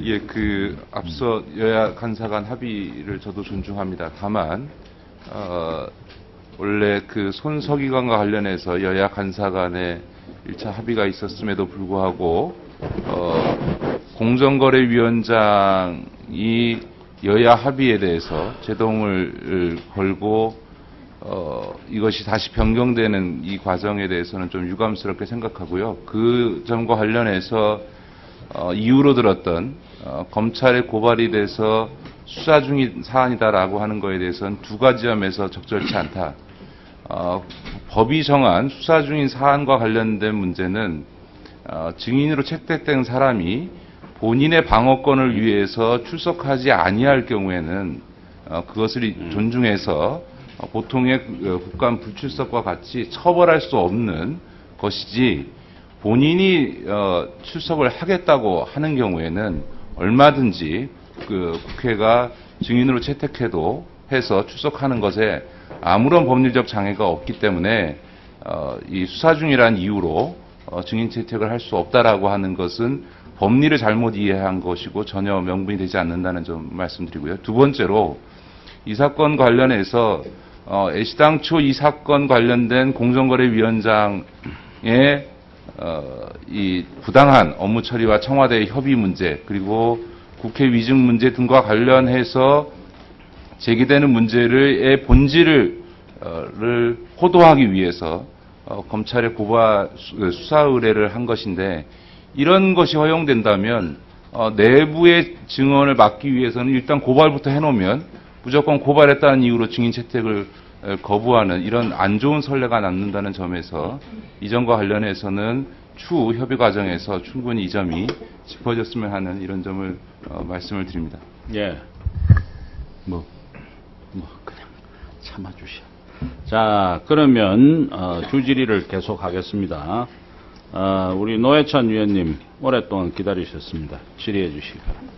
예, 그 앞서 여야 간사 간 합의를 저도 존중합니다. 다만 어, 원래 그 손서기관과 관련해서 여야 간사 간의 1차 합의가 있었음에도 불구하고 어, 공정거래위원장이 여야 합의에 대해서 제동을 걸고 어, 이것이 다시 변경되는 이 과정에 대해서는 좀 유감스럽게 생각하고요. 그 점과 관련해서 어, 이유로 들었던 어, 검찰의 고발이 돼서 수사 중인 사안이다라고 하는 거에 대해서는 두 가지 점에서 적절치 않다. 어, 법이 정한 수사 중인 사안과 관련된 문제는 어, 증인으로 채택된 사람이 본인의 방어권을 위해서 출석하지 아니할 경우에는 어, 그것을 이- 존중해서 어, 보통의 그, 어, 국감 불출석과 같이 처벌할 수 없는 것이지 본인이 어, 출석을 하겠다고 하는 경우에는 얼마든지 그 국회가 증인으로 채택해도 해서 출석하는 것에 아무런 법률적 장애가 없기 때문에 어, 이 수사 중이라는 이유로 어, 증인 채택을 할 수 없다라고 하는 것은 법리를 잘못 이해한 것이고 전혀 명분이 되지 않는다는 점 말씀드리고요. 두 번째로 이 사건 관련해서 어, 애시당초 이 사건 관련된 공정거래위원장의 어, 이 부당한 업무 처리와 청와대의 협의 문제 그리고 국회 위증 문제 등과 관련해서 제기되는 문제를의 본질을 어, 를 호도하기 위해서 어, 검찰에 고발 수- 수사 의뢰를 한 것인데 이런 것이 허용된다면 어, 내부의 증언을 막기 위해서는 일단 고발부터 해놓으면 무조건 고발했다는 이유로 증인 채택을 에, 거부하는 이런 안 좋은 선례가 남는다는 점에서 이 점과 관련해서는 추후 협의 과정에서 충분히 이 점이 짚어졌으면 하는 이런 점을 어, 말씀을 드립니다. 예. 뭐, 뭐, 그냥 참아주셔. 자, 그러면, 어, 주질의를 계속하겠습니다. 어, 우리 노회찬 위원님, 오랫동안 기다리셨습니다. 질의해 주시기 바랍니다.